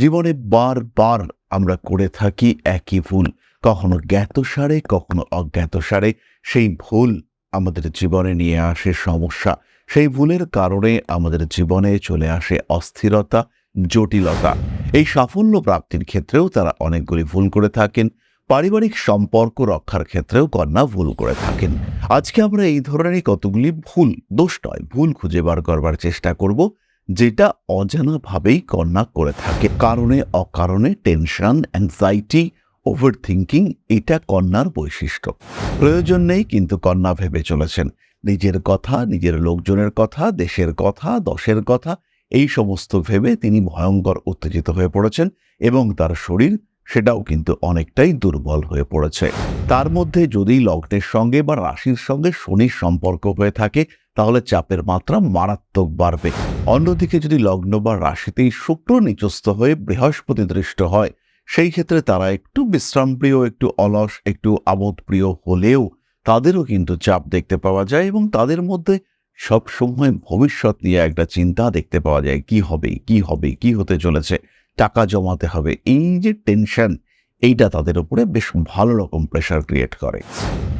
জীবনে বারবার আমরা করে থাকি একই ভুল। কখনো জ্ঞাতসারে কখনো অজ্ঞাতসারে সেই ভুল আমাদের জীবনে নিয়ে আসে সমস্যা। সেই ভুলের কারণে আমাদের জীবনে চলে আসে অস্থিরতা, জটিলতা। এই সাফল্য প্রাপ্তির ক্ষেত্রেও তারা অনেকগুলি ভুল করে থাকেন। পারিবারিক সম্পর্ক রক্ষার ক্ষেত্রেও কন্যা ভুল করে থাকেন। আজকে আমরা এই ধরনেরই কতগুলি ভুল দোষ নয় ভুল খুঁজে বার করবার চেষ্টা করব। যেটা অজানাভাবেই কন্যা করে থাকে। কারণে, অকারণে, টেনশন অ্যাংজাইটি ওভার থিঙ্কিং এটা কন্যার বৈশিষ্ট্য। প্রয়োজন নেই কিন্তু কন্যা ভেবে চলেছেন। নিজের কথা, নিজের লোকজনের কথা, দেশের কথা, দশের কথা, এই সমস্ত ভেবে তিনি ভয়ঙ্কর উত্তেজিত হয়ে পড়েছেন এবং তার শরীর সেটাও কিন্তু অনেকটাই দুর্বল হয়ে পড়েছে। তার মধ্যে যদি লগ্নের সঙ্গে বা রাশির সঙ্গে শনির সম্পর্ক হয়ে থাকে তাহলে চাপের মাত্রা মারাত্মক বাড়বে। অন্যদিকে যদি লগ্ন বা রাশিতেই শুক্র নিচস্থ হয়ে বৃহস্পতি দৃষ্ট হয়, সেই ক্ষেত্রে তারা একটু বিশ্রামপ্রিয়, একটু অলস, একটু আমোদপ্রিয় হলেও তাদেরও কিন্তু চাপ দেখতে পাওয়া যায় এবং তাদের মধ্যে সব সময় ভবিষ্যৎ নিয়ে একটা চিন্তা দেখতে পাওয়া যায়, কি হবে কি হবে, কি হতে চলেছে, টাকা জমাতে হবে। এই যে টেনশন এইটা তাদের উপরে বেশ ভালো রকম প্রেশার ক্রিয়েট করে।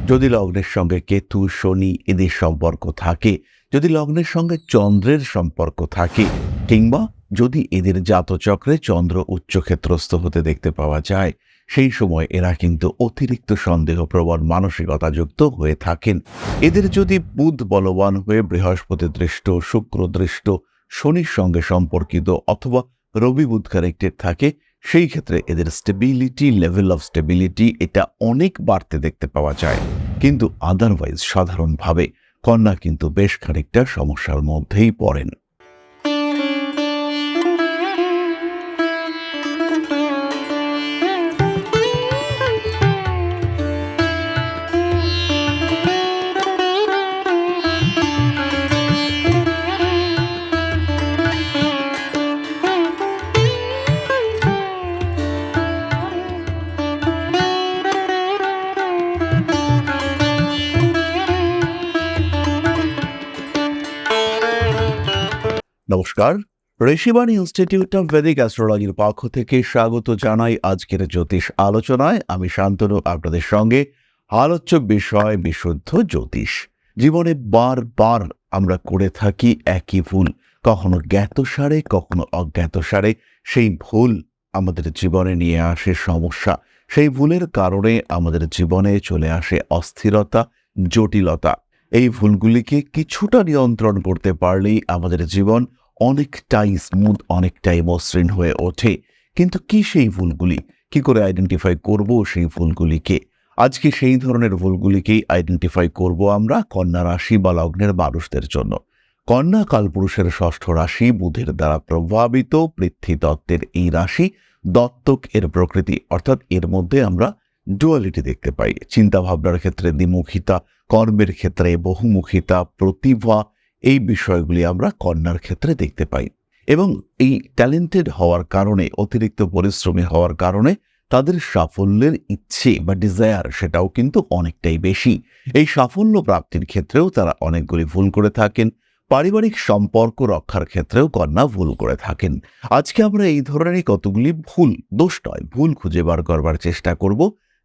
যদি লগ্নের সঙ্গে কেতু, শনি এদের সম্পর্ক থাকে, যদি লগ্নের সঙ্গে চন্দ্রের সম্পর্ক থাকে, কিংবা যদি এদের জাতচক্রে চন্দ্র উচ্চক্ষেত্রস্থ হতে দেখতে পাওয়া যায়, সেই সময় এরা কিন্তু অতিরিক্ত সন্দেহপ্রবণ মানসিকতাযুক্ত হয়ে থাকেন। এদের যদি বুধ বলবান হয়ে বৃহস্পতি দৃষ্ট, শুক্র দৃষ্ট, শনির সঙ্গে সম্পর্কিত অথবা রবি বুধ কানেক্টেড থাকে সেই ক্ষেত্রে এদের স্টেবিলিটি লেভেল অফ স্টেবিলিটি এটা অনেক বাড়তে দেখতে পাওয়া যায়। কিন্তু আদারওয়াইজ সাধারণভাবে কন্যা কিন্তু বেশ খানিকটা সমস্যার মধ্যেই পড়েন। নমস্কার। ঋষিবাণী ইনস্টিটিউট অফ ভেদিক অ্যাস্ট্রোলজির পক্ষ থেকে স্বাগত জানাই আজকের জ্যোতিষ আলোচনায়। আমি শান্তনু, আপনাদের সঙ্গে আলোচ্য বিষয় বিশুদ্ধ জ্যোতিষ। জীবনে বারবার আমরা করে থাকি একই ভুল। কখনো জ্ঞাতসারে কখনো অজ্ঞাতসারে সেই ভুল আমাদের জীবনে নিয়ে আসে সমস্যা। সেই ভুলের কারণে আমাদের জীবনে চলে আসে অস্থিরতা, জটিলতা। এই ভুলগুলিকে কিছুটা নিয়ন্ত্রণ করতে পারলেই আমাদের জীবন অনেকটাই স্মুথ অনেকটাই মসৃণ হয়ে ওঠে। কিন্তু কি সেই ভুলগুলি? কি করে আইডেন্টিফাই করব সেই ভুলগুলিকে? আজকে সেই ধরনের ভুলগুলিকেই আইডেন্টিফাই করব আমরা কন্যা রাশি বা লগ্নের মানুষদের জন্য। কন্যা কালপুরুষের ষষ্ঠ রাশি বুধের দ্বারা প্রভাবিত পৃথ্বী তত্ত্বের এই রাশি দত্তক এর প্রকৃতি, অর্থাৎ এর মধ্যে আমরা ডুয়ালিটি দেখতে পাই। চিন্তা ভাবনার ক্ষেত্রে দ্বিমুখিতা, কর্মের ক্ষেত্রে বহুমুখিতা, প্রতিভা এই বিষয়গুলি আমরা কন্যার ক্ষেত্রে দেখতে পাই এবং এই ট্যালেন্টেড হওয়ার কারণে, অতিরিক্ত পরিশ্রমী হওয়ার কারণে তাদের সাফল্যের ইচ্ছে বা ডিজায়ার সেটাও কিন্তু অনেকটাই বেশি। এই সাফল্য প্রাপ্তির ক্ষেত্রেও তারা অনেকগুলি ভুল করে থাকেন, পারিবারিক সম্পর্ক রক্ষার ক্ষেত্রেও কন্যা ভুল করে থাকেন। আজকে আমরা এই ধরনের কতগুলি ভুল, দোষ নয়, ভুল খুঁজে বার করবার চেষ্টা করব।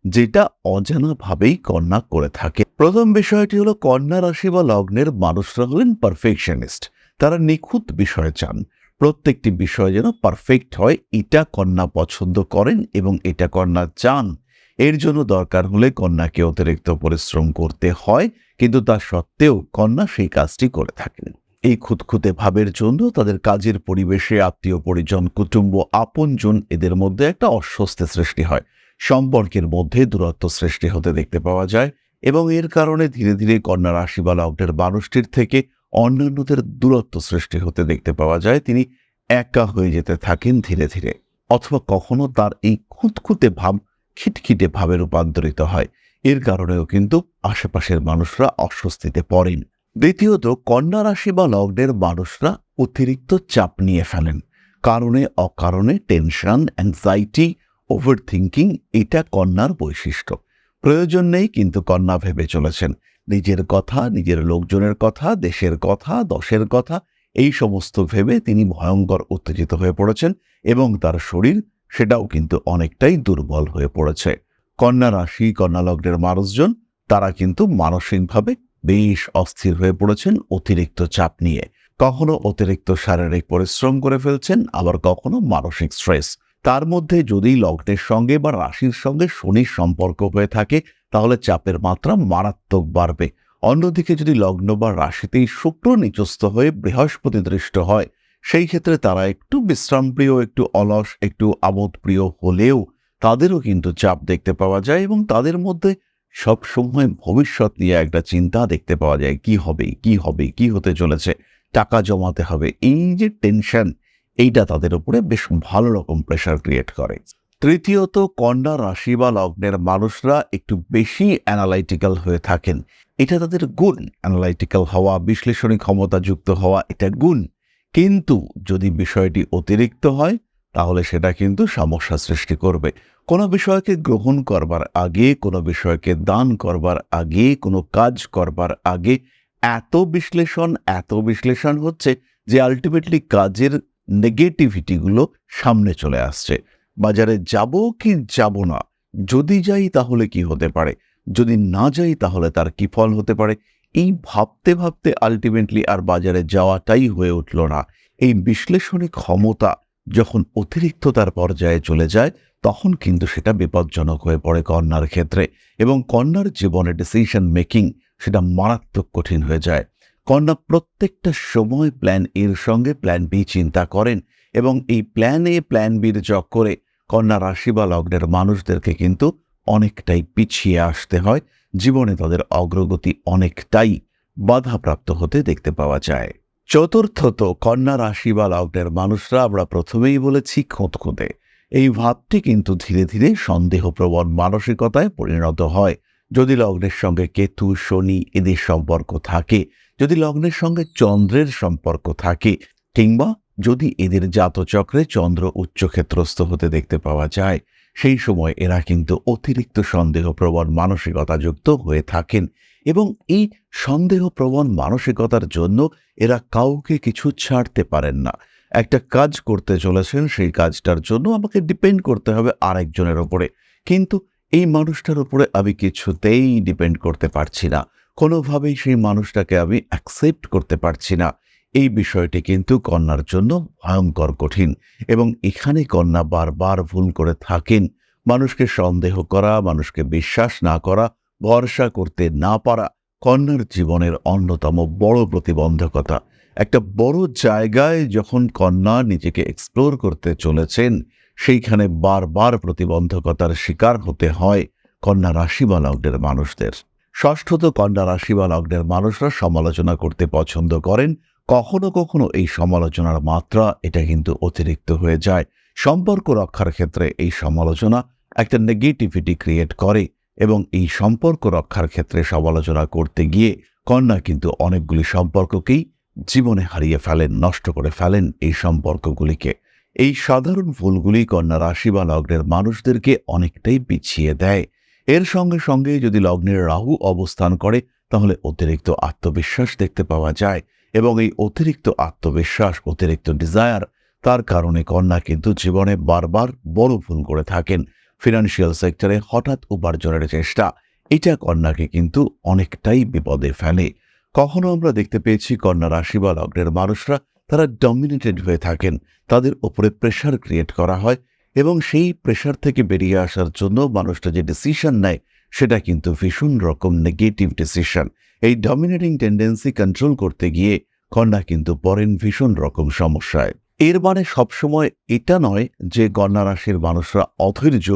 যেটা অজানাভাবেই কন্যা করে থাকে। প্রথম বিষয়টি হলো, কন্যা রাশি বা লগ্নের মানুষরা হলেন পারফেকশনিস্ট তারা নিখুঁত বিষয়ে চান। প্রত্যেকটি বিষয় যেন পারফেক্ট হয়, এটা কন্যা পছন্দ করেন এবং এটা কন্যা চান। এর জন্য দরকার হলে কন্যাকে অতিরিক্ত পরিশ্রম করতে হয়, কিন্তু তা সত্ত্বেও কন্যা সেই কাজটি করে থাকেন। এই খুঁতখুঁতে ভাবের জন্য তাদের কাজের পরিবেশে আত্মীয় পরিজন, কুটুম্ব, আপনজন এদের মধ্যে একটা অস্বস্তি সৃষ্টি হয়। সম্পর্কের মধ্যে দূরত্ব সৃষ্টি হতে দেখতে পাওয়া যায় এবং এর কারণে ধীরে ধীরে কন্যা রাশি বা লগ্নের মানুষটির থেকে অন্যান্যদের দূরত্ব সৃষ্টি হতে দেখতে পাওয়া যায়। তিনি একা হয়ে যেতে থাকেন ধীরে ধীরে অথবা কখনো তার এই খুঁতখুঁতে ভাব, খিটখিটে ভাবে রূপান্তরিত হয়। এর কারণেও কিন্তু আশেপাশের মানুষরা অস্বস্তিতে পড়েন। দ্বিতীয়ত, কন্যা রাশি বা লগ্নের মানুষরা অতিরিক্ত চাপ নিয়ে ফেলেন। কারণে অকারণে টেনশন অ্যাংজাইটি ওভার থিঙ্কিং এটা কন্যার বৈশিষ্ট্য। প্রয়োজন নেই কিন্তু কন্যা ভেবে চলেছেন। নিজের কথা, নিজের লোকজনের কথা, দেশের কথা, দশের কথা, এই সমস্ত ভেবে তিনি ভয়ঙ্কর উত্তেজিত হয়ে পড়েছেন এবং তার শরীর সেটাও কিন্তু অনেকটাই দুর্বল হয়ে পড়েছে। কন্যা রাশি, কন্যা লগ্নের মানুষজন, তারা কিন্তু মানসিকভাবে বেশ অস্থির হয়ে পড়েছেন অতিরিক্ত চাপ নিয়ে। কখনো অতিরিক্ত শারীরিক পরিশ্রম করে ফেলছেন, আবার কখনো মানসিক স্ট্রেস তার মধ্যে যদি লগ্নের সঙ্গে বা রাশির সঙ্গে শনির সম্পর্ক হয়ে থাকে, তাহলে চাপের মাত্রা মারাত্মক বাড়বে। অন্যদিকে যদি লগ্ন বা রাশিতেই শুক্র নিচস্থ হয়ে বৃহস্পতি দৃষ্ট হয়, সেই ক্ষেত্রে তারা একটু বিশ্রামপ্রিয়, একটু অলস, একটু আমোদপ্রিয় হলেও তাদেরও কিন্তু চাপ দেখতে পাওয়া যায় এবং তাদের মধ্যে সব সময় ভবিষ্যৎ নিয়ে একটা চিন্তা দেখতে পাওয়া যায়, কি হবে কি হবে, কি হতে চলেছে, টাকা জমাতে হবে। এই যে টেনশন এইটা তাদের উপরে বেশ ভালো রকম প্রেশার ক্রিয়েট করে। তৃতীয়ত, কন্যা রাশি বা লগ্নের মানুষরা একটু বেশি অ্যানালাইটিক্যাল হয়ে থাকেন। এটা তাদের গুণ। অ্যানালাইটিক্যাল হওয়া, বিশ্লেষণী ক্ষমতাযুক্ত হওয়া, এটা গুণ। কিন্তু যদি বিষয়টি অতিরিক্ত হয়, তাহলে সেটা কিন্তু সমস্যা সৃষ্টি করবে। কোনো বিষয়কে গ্রহণ করবার আগে, কোনো বিষয়কে দান করবার আগে, কোনো কাজ করবার আগে এত বিশ্লেষণ এত বিশ্লেষণ হচ্ছে যে আলটিমেটলি কাজের নেগেটিভিটিগুলো সামনে চলে আসছে। বাজারে যাব কি যাব না, যদি যাই তাহলে কি হতে পারে, যদি না যাই তাহলে তার কি ফল হতে পারে? এই ভাবতে ভাবতে আলটিমেটলি আর বাজারে যাওয়াটাই হয়ে উঠল না। এই বিশ্লেষণী ক্ষমতা যখন অতিরিক্ত তার পর্যায়ে চলে যায়, তখন কিন্তু সেটা বিপজ্জনক হয়ে পড়ে কন্যার ক্ষেত্রে এবং কন্যার জীবনে ডিসিশন মেকিং সেটা মারাত্মক কঠিন হয়ে যায়। কন্যা প্রত্যেকটা সময় প্ল্যান এর সঙ্গে প্ল্যান বি চিন্তা করেন এবং এই প্ল্যান এ প্ল্যান বির করে কন্যা রাশি বা লগ্নের মানুষদেরকে কিন্তু অনেকটাই পিছিয়ে আসতে হয়। জীবনে তাদের অগ্রগতি অনেকটাই বাধাপ্রাপ্ত হতে দেখতে পাওয়া যায়। চতুর্থত, কন্যা রাশি বা লগ্নের মানুষরা আমরা প্রথমেই বলেছি খুঁতখুঁতে এই ভাবটি কিন্তু ধীরে ধীরে সন্দেহপ্রবণ মানসিকতায় পরিণত হয়। যদি লগ্নের সঙ্গে কেতু, শনি এদের সম্পর্ক থাকে যদি লগ্নের সঙ্গে চন্দ্রের সম্পর্ক থাকে, কিংবা যদি এদের জাতচক্রে চন্দ্র উচ্চক্ষেত্রস্থ হতে দেখতে পাওয়া যায়, সেই সময় এরা কিন্তু অতিরিক্ত সন্দেহপ্রবণ মানসিকতাযুক্ত হয়ে থাকেন এবং এই সন্দেহপ্রবণ মানসিকতার জন্য এরা কাউকে কিছু ছাড়তে পারেন না। একটা কাজ করতে চলেছেন, সেই কাজটার জন্য আমাকে ডিপেন্ড করতে হবে আরেকজনের ওপরে। কিন্তু এই মানুষটার উপরে আমি কিছুতেই ডিপেন্ড করতে পারছি না। কোনোভাবেই সেই মানুষটাকে আমি অ্যাকসেপ্ট করতে পারছি না। এই বিষয়টি কিন্তু কন্যার জন্য ভয়ঙ্কর কঠিন এবং এখানে কন্যা বারবার ভুল করে থাকেন। মানুষকে সন্দেহ করা, মানুষকে বিশ্বাস না করা, ভরসা করতে না পারা কন্যার জীবনের অন্যতম বড় প্রতিবন্ধকতা। একটা বড় জায়গায় যখন কন্যা নিজেকে এক্সপ্লোর করতে চলেছেন, সেইখানে বারবার প্রতিবন্ধকতার শিকার হতে হয় কন্যা রাশি বা মানুষদের। ষষ্ঠত কন্যা রাশি বা লগ্নের মানুষরা সমালোচনা করতে পছন্দ করেন। কখনো কখনো এই সমালোচনার মাত্রা, এটা কিন্তু অতিরিক্ত হয়ে যায়। সম্পর্ক রক্ষার ক্ষেত্রে এই সমালোচনা একটা নেগেটিভিটি ক্রিয়েট করে এবং এই সম্পর্ক রক্ষার ক্ষেত্রে সমালোচনা করতে গিয়ে কন্যা কিন্তু অনেকগুলি সম্পর্ককেই জীবনে হারিয়ে ফেলেন, নষ্ট করে ফেলেন এই সম্পর্কগুলিকে। এই সাধারণ ভুলগুলি কন্যা রাশি বা লগ্নের মানুষদেরকে অনেকটাই পিছিয়ে দেয়। এর সঙ্গে সঙ্গে যদি লগ্নের রাহু অবস্থান করে, তাহলে অতিরিক্ত আত্মবিশ্বাস দেখতে পাওয়া যায় এবং এই অতিরিক্ত আত্মবিশ্বাস, অতিরিক্ত ডিজায়ার তার কারণে কন্যা কিন্তু জীবনে বারবার বড় ভুল করে থাকেন। ফিনান্সিয়াল সেক্টরে হঠাৎ উপার্জনের চেষ্টা, এটা কন্যাকে কিন্তু অনেকটাই বিপদে ফেলে। কখনো আমরা দেখতে পেয়েছি কন্যা রাশি বা লগ্নের মানুষরা তারা ডমিনেটেড হয়ে থাকেন, তাদের ওপরে প্রেশার ক্রিয়েট করা হয় এবং সেই প্রেশার থেকে বেরিয়ে আসার জন্য মানুষটা যে ডিসিশন নেয়, সেটা কিন্তু ভীষণ রকম নেগেটিভ ডিসিশন এই ডমিনেটিং টেন্ডেন্সি কন্ট্রোল করতে গিয়ে কন্যা কিন্তু পড়েন ভীষণ রকম সমস্যায়। এর মানে সবসময় এটা নয় যে কন্যা রাশির মানুষরা অধৈর্য,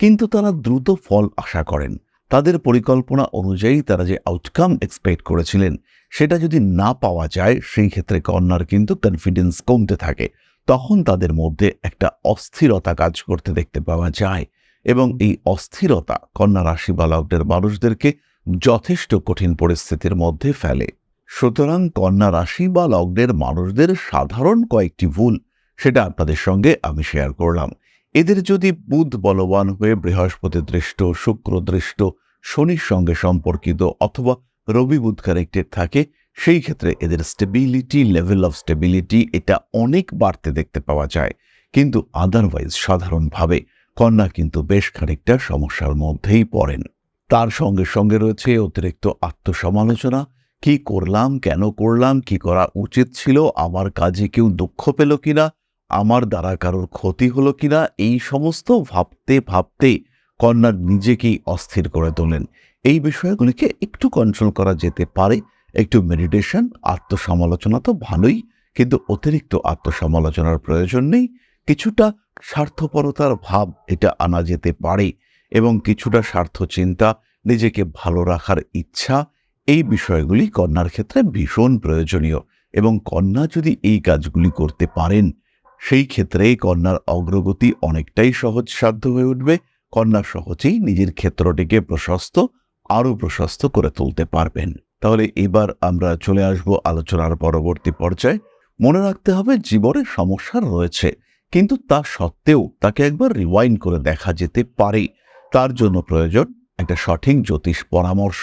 কিন্তু তারা দ্রুত ফল আশা করেন। তাদের পরিকল্পনা অনুযায়ী তারা যে আউটকাম এক্সপেক্ট করেছিলেন, সেটা যদি না পাওয়া যায়, সেই ক্ষেত্রে কন্যার কিন্তু কনফিডেন্স কমতে থাকে। তখন তাদের মধ্যে একটা অস্থিরতা কাজ করতে দেখতে পাওয়া যায় এবং এই অস্থিরতা কন্যা রাশি বা লগ্নের মানুষদেরকে যথেষ্ট কঠিন পরিস্থিতির মধ্যে ফেলে। সুতরাং কন্যা রাশি বা লগ্নের মানুষদের সাধারণ কয়েকটি ভুল সেটা আপনাদের সঙ্গে আমি শেয়ার করলাম। এদের যদি বুধ বলবান হয়ে বৃহস্পতি দৃষ্ট, শুক্র দৃষ্ট, শনির সঙ্গে সম্পর্কিত অথবা রবি বুধ কানেক্টেড থাকে সেই ক্ষেত্রে এদের স্টেবিলিটি লেভেল অফ স্টেবিলিটি এটা অনেক বাড়তে দেখতে পাওয়া যায়। কিন্তু আদারওয়াইজ সাধারণভাবে কন্যা কিন্তু বেশ খানিকটা সমস্যার মধ্যেই পড়েন। তার সঙ্গে সঙ্গে রয়েছে অতিরিক্ত আত্মসমালোচনা, কি করলাম, কেন করলাম, কি করা উচিত ছিল, আমার কাজে কেউ দুঃখ পেল কিনা, আমার দ্বারা কারোর ক্ষতি হলো কিনা, এই সমস্ত ভাবতে ভাবতে কন্যার নিজেকেই অস্থির করে তোলেন। এই বিষয়গুলিকে একটু কন্ট্রোল করা যেতে পারে একটু মেডিটেশন আত্মসমালোচনা তো ভালোই, কিন্তু অতিরিক্ত আত্মসমালোচনার প্রয়োজন নেই। কিছুটা স্বার্থপরতার ভাব এটা আনা যেতে পারে এবং কিছুটা স্বার্থ চিন্তা নিজেকে ভালো রাখার ইচ্ছা, এই বিষয়গুলি কন্যার ক্ষেত্রে ভীষণ প্রয়োজনীয় এবং কন্যা যদি এই কাজগুলি করতে পারেন, সেই ক্ষেত্রে কন্যার অগ্রগতি অনেকটাই সহজসাধ্য হয়ে উঠবে। কন্যা সহজেই নিজের ক্ষেত্রটিকে প্রশস্ত, আরও প্রশস্ত করে তুলতে পারবেন। তাহলে এবার আমরা চলে আসব আলোচনার পরবর্তী পর্যায়ে। মনে রাখতে হবে জীবনে সমস্যা রয়েছে, কিন্তু তা সত্ত্বেও তাকে একবার রিওয়াইন্ড করে দেখা যেতে পারে। তার জন্য প্রয়োজন একটা সঠিক জ্যোতিষ পরামর্শ,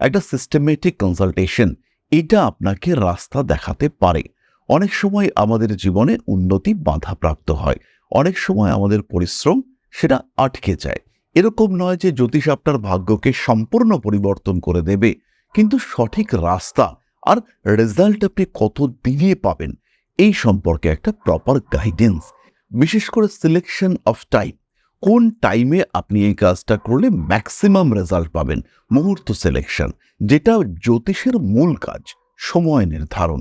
একটা সিস্টেমেটিক কনসালটেশন এটা আপনাকে রাস্তা দেখাতে পারে। অনেক সময় আমাদের জীবনে উন্নতি বাধাপ্রাপ্ত হয়। অনেক সময় আমাদের পরিশ্রম সেটা আটকে যায়। এরকম নয় যে জ্যোতিষ আপনার ভাগ্যকে সম্পূর্ণ পরিবর্তন করে দেবে। কিন্তু সঠিক রাস্তা আর রেজাল্ট আপনি কত দিনে পাবেন এই সম্পর্কে একটা প্রপার গাইডেন্স বিশেষ করে সিলেকশন অফ টাইম কোন টাইমে আপনি এই কাজটা করলে ম্যাক্সিমাম রেজাল্ট পাবেন? মুহূর্ত সিলেকশন যেটা জ্যোতিষের মূল কাজ, সময় নির্ধারণ।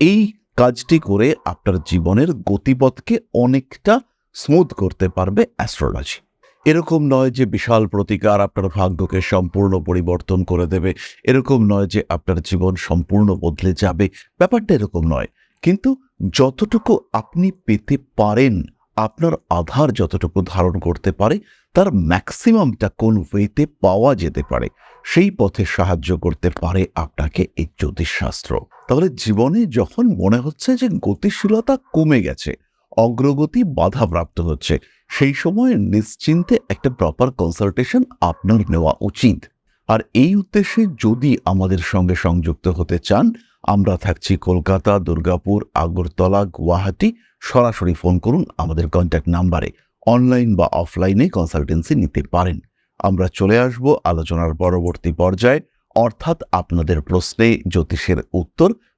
এই কাজটি করে আপনার জীবনের গতিপথকে অনেকটা স্মুথ করতে পারবে অ্যাস্ট্রোলজি এরকম নয় যে বিশাল প্রতিকার আপনার ভাগ্যকে সম্পূর্ণ পরিবর্তন করে দেবে। এরকম নয় যে আপনার জীবন সম্পূর্ণ বদলে যাবে। ব্যাপারটা এরকম নয়। কিন্তু যতটুকু আপনি পেতে পারেন, আপনার আধার যতটুকু ধারণ করতে পারে, তার ম্যাক্সিমামটা কোন ওয়েতে পাওয়া যেতে পারে, সেই পথে সাহায্য করতে পারে আপনাকে এই জ্যোতিষশাস্ত্র। তাহলে জীবনে যখন মনে হচ্ছে যে গতিশীলতা কমে গেছে অগ্রগতি বাধাপ্রাপ্ত হচ্ছে। সেই সময় নিশ্চিন্তে একটা প্রপার কনসালটেশন আপনার নেওয়া উচিত। আর এই উদ্দেশ্যে যদি আমাদের সঙ্গে সংযুক্ত হতে চান, আমরা থাকছি কলকাতা, দুর্গাপুর, আগরতলা, গুয়াহাটি, সরাসরি ফোন করুন আমাদের কন্ট্যাক্ট নাম্বারে অনলাইন বা অফলাইনে কনসালটেন্সি নিতে পারেন। আমরা চলে আসব আলোচনার পরবর্তী পর্যায়ে। অর্থাৎ আপনাদের প্রশ্নে জ্যোতিষের উত্তর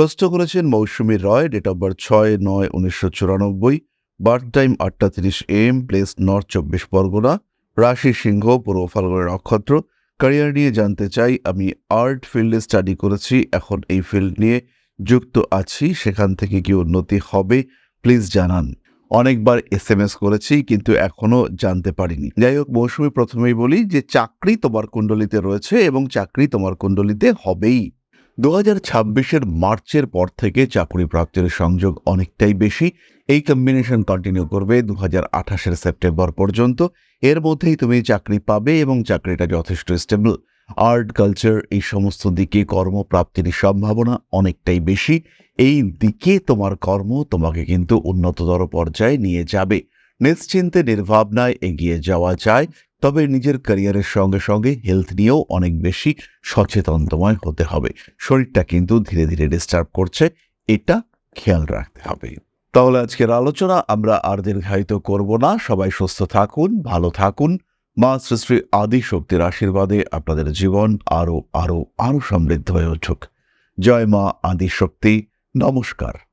প্রশ্ন করেছেন Mousumi Roy date of birth ছয় নয় উনিশশো চুরানব্বই বার্থ টাইম আটটা তিরিশ এম প্লেস নর্থ চব্বিশ পরগনা, রাশি সিংহ, পূর্ব ফাল্গুনের নক্ষত্র। ক্যারিয়ার নিয়ে জানতে চাই, আমি আর্ট ফিল্ডে স্টাডি করেছি, এখন এই ফিল্ড নিয়ে যুক্ত আছি, সেখান থেকে কি উন্নতি হবে প্লিজ জানান। অনেকবার এস এম এস করেছি, কিন্তু এখনও জানতে পারিনি। যাই হোক, মৌসুমী প্রথমেই বলি যে, চাকরি তোমার কুণ্ডলিতে রয়েছে এবং চাকরি তোমার কুণ্ডলিতে হবেই। দু হাজার ছাব্বিশের মার্চের পর থেকে চাকরি প্রাপ্তির সংযোগ অনেকটাই বেশি। এই কম্বিনেশন কন্টিনিউ করবে দু হাজার আঠাশের সেপ্টেম্বর পর্যন্ত। এর মধ্যেই তুমি চাকরি পাবে এবং চাকরিটা যথেষ্ট স্টেবল আর্ট কালচার এই সমস্ত দিকে কর্মপ্রাপ্তির সম্ভাবনা অনেকটাই বেশি। এই দিকে তোমার কর্ম তোমাকে কিন্তু উন্নততর পর্যায়ে নিয়ে যাবে। নিশ্চিন্তে, নির্ভাবনায় এগিয়ে যাওয়া যায়। তবে নিজের ক্যারিয়ারের সঙ্গে সঙ্গে হেলথ নিয়েও অনেক বেশি সচেতনতময় হতে হবে। শরীরটা কিন্তু ধীরে ধীরে ডিস্টার্ব করছে, এটা খেয়াল রাখতে হবে। তাহলে আজকের আলোচনা আমরা আর দীর্ঘায়িত করব না। সবাই সুস্থ থাকুন, ভালো থাকুন। মা শ্রী শ্রী আদি শক্তির আশীর্বাদে আপনাদের জীবন আরও আরও আরও সমৃদ্ধ হয়ে উঠুক। জয় মা আদি শক্তি নমস্কার।